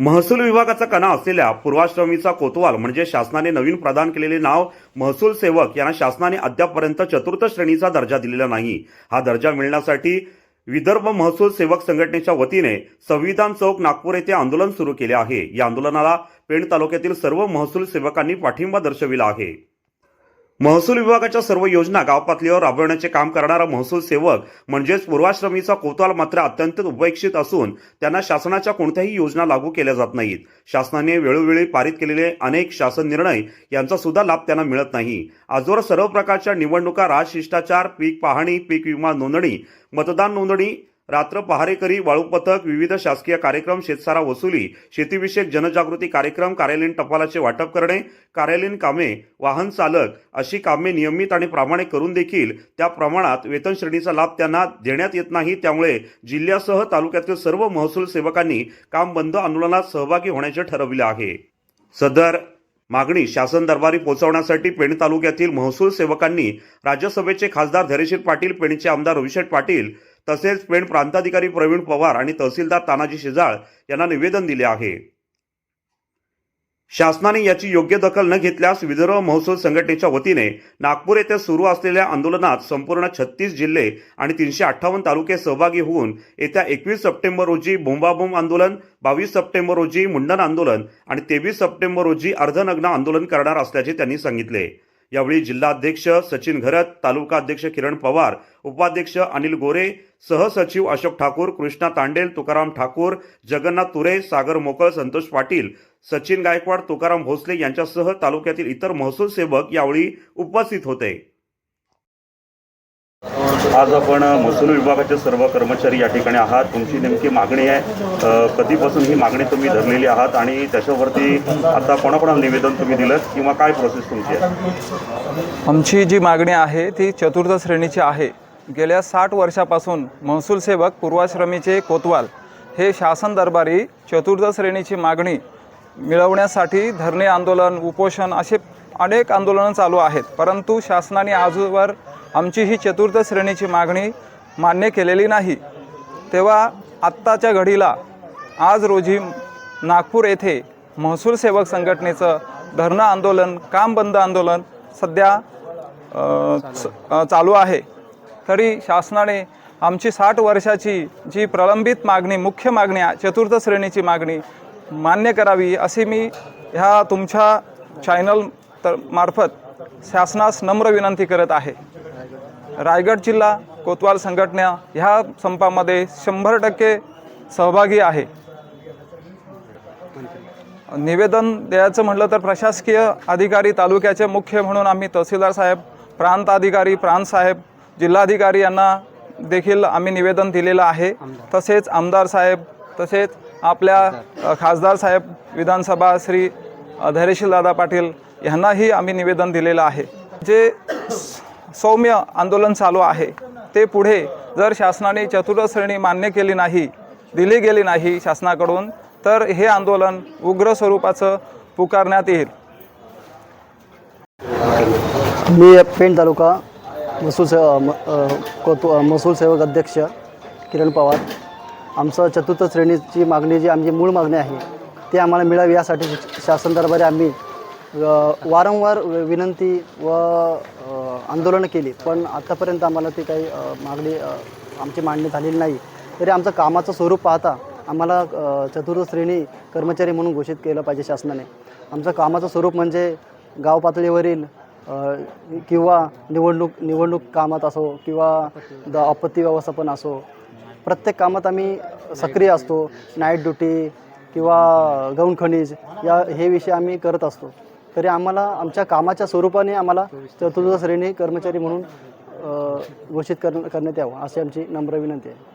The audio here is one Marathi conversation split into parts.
महसूल विभागाचा कणा असलेल्या पूर्वाश्रमीचा कोतवाल म्हणजे शासनाने नवीन प्रदान केलेले नाव महसूल सेवक यांना शासनाने अद्यापपर्यंत चतुर्थ श्रेणीचा दर्जा दिलेला नाही. हा दर्जा मिळण्यासाठी विदर्भ महसूल सेवक संघटनेच्या वतीने संविधान चौक नागपूर येथे आंदोलन सुरू केले आहे. या आंदोलनाला पेण तालुक्यातील सर्व महसूल सेवकांनी पाठिंबा दर्शविला आहे. महसूल विभागाच्या सर्व योजना गाव पातळीवर राबवण्याचे काम करणारा महसूल सेवक म्हणजेच पूर्वाश्रमीचा कोतवाल मात्र अत्यंत उपेक्षित असून त्यांना शासनाच्या कोणत्याही योजना लागू केल्या जात नाहीत. शासनाने वेळोवेळी पारित केलेले अनेक शासन निर्णय यांचा सुद्धा लाभ त्यांना मिळत नाही. आजवर सर्व प्रकारच्या निवडणुका राजशिष्टाचार पीक पाहणी पीक विमा नोंदणी मतदान नोंदणी रात्र पहारेकरी वाळू पथक विविध शासकीय कार्यक्रम शेतसारा वसुली शेतीविषयक जनजागृती कार्यक्रम कार्यालयीन टपालाचे वाटप करणे कार्यालयीन कामे वाहन चालक अशी कामे नियमित आणि प्रामाणिक करून देखील त्या प्रमाणात वेतन श्रेणीचा लाभ त्यांना देण्यात येत नाही. त्यामुळे जिल्ह्यासह तालुक्यातील सर्व महसूल सेवकांनी काम बंद आंदोलनात सहभागी होण्याचे ठरविले आहे. सदर मागणी शासन दरबारी पोहोचवण्यासाठी पेण तालुक्यातील महसूल सेवकांनी राज्यसभेचे खासदार धैर्यशील पाटील पेणचे आमदार रविशेठ पाटील तसेच पेण प्रांताधिकारी प्रवीण पवार आणि तहसीलदार तानाजी शेजाळ यांना निवेदन दिले आहे. शासनाने याची योग्य दखल न घेतल्यास विदर्भ महसूल संघटनेच्या वतीने नागपूर येथे सुरू असलेल्या आंदोलनात संपूर्ण छत्तीस जिल्हे आणि तीनशे अठ्ठावन्न तालुके सहभागी होऊन येत्या एकवीस सप्टेंबर रोजी बोंबाबोंब आंदोलन बावीस सप्टेंबर रोजी मुंडन आंदोलन आणि तेवीस सप्टेंबर रोजी अर्धनग्न आंदोलन करणार असल्याचे त्यांनी सांगितले. यावेळी जिल्हाध्यक्ष सचिन घरत तालुकाध्यक्ष किरण पवार उपाध्यक्ष अनिल गोरे सहसचिव अशोक ठाकूर कृष्णा तांडेल तुकाराम ठाकूर जगन्नाथ तुरे सागर मोकळ संतोष पाटील सचिन गायकवाड तुकाराम भोसले यांच्यासह तालुक्यातील इतर महसूल सेवक यावेळी उपस्थित होते. आज आपण महसूल विभागाचे सर्व कर्मचारी या ठिकाणी आहात. तुमची नेमकी मागणी आहे. कधीपासून ही मागणी तुम्ही धरलेली आहात आणि त्याच्यावरती आता कोणाकोणाला निवेदन तुम्ही दिलं किंवा काय प्रोसेस तुमची आहे? आमची जी मागणी आहे ती चतुर्थ श्रेणीची आहे. गेल्या साठ वर्षापासून महसूल सेवक पूर्वाश्रमीचे कोतवाल हे शासन दरबारी चतुर्थ श्रेणीची मागणी मिळवण्यासाठी धरणे आंदोलन उपोषण असे अनेक आंदोलनं चालू आहेत. परंतु शासनाने आजवर आमची ही चतुर्थ श्रेणीची मागणी मान्य केलेली नाही. तेव्हा आत्ताच्या घडीला आज रोजी नागपूर येथे महसूल सेवक संघटनेचं धरणं आंदोलन काम बंद आंदोलन सध्या च- चालू आहे. तरी शासनाने आमची साठ वर्षाची जी प्रलंबित मागणी मुख्य मागणी चतुर्थ श्रेणीची मागणी मान्य करावी अशी मी ह्या तुमच्या चॅनल तर मार्फत शासनास नम्र विनंती करत आहे. रायगड जिल्हा कोतवाल संघटना ह्या संपामध्ये शंभर टक्के सहभागी आहे. निवेदन द्यायचं म्हटलं तर प्रशासकीय अधिकारी तालुक्याचे मुख्य म्हणून आम्ही तहसीलदार साहेब प्रांत अधिकारी प्रांत साहेब जिल्हाधिकारी यांना देखील आम्ही निवेदन दिलेलं आहे. तसेच आमदार साहेब तसेच आपल्या खासदार साहेब विधानसभा श्री धैर्यशील दादा पाटील यांनाही आम्ही निवेदन दिलेलं आहे. जे सौम्य आंदोलन चालू आहे. ते पुढे जर शासनाने चतुर्थश्रेणी मान्य केली नाही दिली गेली नाही शासनाकडून तर हे आंदोलन उग्र स्वरूपाचं पुकारण्यात येईल. मी पेण तालुका महसूल से म- महसूल सेवक अध्यक्ष किरण पवार. आमचं चतुर्थ श्रेणीची मागणी जी आमची मूळ मागणी आहे ती आम्हाला मिळावी यासाठी शासन दरबारी आम्ही वारंवार विनंती व आंदोलनं केली. पण आत्तापर्यंत आम्हाला ती काही मागणी आमची मांडणी झालेली नाही. तरी आमचं कामाचं स्वरूप पाहता आम्हाला अ, चतुर्थ श्रेणी कर्मचारी म्हणून घोषित केलं पाहिजे शासनाने. आमचं कामाचं स्वरूप म्हणजे गाव पातळीवरील किंवा निवडणूक निवडणूक कामात असो किंवा द आपत्ती व्यवस्थापन असो प्रत्येक कामात आम्ही सक्रिय असतो. नाईट ड्युटी किंवा गौण खनिज या हे विषय आम्ही करत असतो. तरी आम्हाला आमच्या कामाच्या स्वरूपाने आम्हाला चतुर्थ श्रेणी कर्मचारी म्हणून घोषित कर करण्यात यावं अशी आमची नम्र विनंती आहे.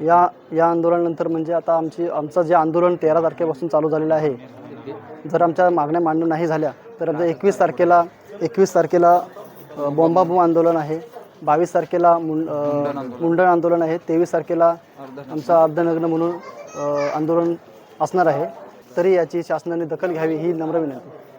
या या आंदोलनानंतर म्हणजे आता आमची आमचं जे आंदोलन तेरा तारखेपासून चालू झालेलं आहे जर आमच्या मागण्या मान्य नाही झाल्या तर आमच्या एकवीस तारखेला एकवीस तारखेला अ, आंदोलन आहे बावीस तारखेला मुंड मुंडण आंदोलन आहे तेवीस तारखेला आमचं अर्धनग्न म्हणून आंदोलन असणार आहे. तरी याची शासनाने दखल घ्यावी ही नम्र विनंती.